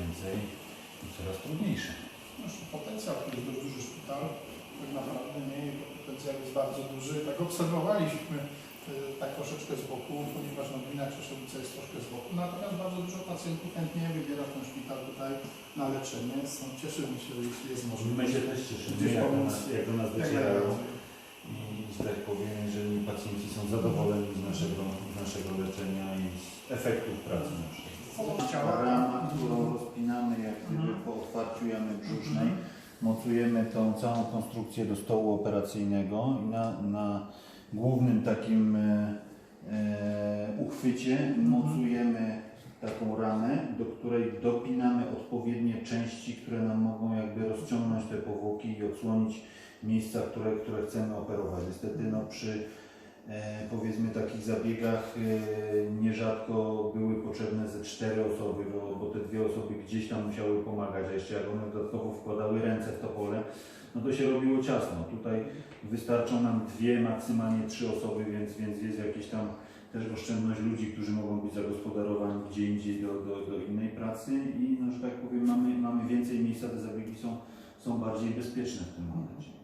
więcej i coraz trudniejsze. Nasz potencjał to jest dość duży szpital, tak naprawdę nie, jego potencjał jest bardzo duży. Tak obserwowaliśmy y, tak troszeczkę z boku, ponieważ no, gmina Krzeszowice jest troszkę z boku, natomiast bardzo dużo pacjentów chętnie wybiera ten szpital tutaj na leczenie. No, cieszymy się, że jeśli jest My możliwość. się też cieszymy, Gdzieś jak do pomóc. nas, jak do nas Jak docierają i, że tak powiem, jeżeli pacjenci są zadowoleni z naszego, z naszego leczenia i z efektów pracy naszej. Rana, po otwarciu jamy brzusznej, mocujemy tą całą konstrukcję do stołu operacyjnego i na, na głównym takim e, e, uchwycie mocujemy taką ranę, do której dopinamy odpowiednie części, które nam mogą jakby rozciągnąć te powłoki i odsłonić miejsca, które, które chcemy operować. Niestety no, przy e, powiedzmy takich zabiegach e, nierzadko były potrzebne ze cztery osoby, bo, bo te dwie osoby gdzieś tam musiały pomagać, a jeszcze jak one dodatkowo wkładały ręce w to pole, no to się robiło ciasno. Tutaj wystarczą nam dwie, maksymalnie trzy osoby, więc, więc jest jakieś tam też oszczędność ludzi, którzy mogą być zagospodarowani gdzie indziej do, do, do innej pracy i no, że tak powiem mamy, mamy więcej miejsca, te zabiegi są, są bardziej bezpieczne w tym momencie.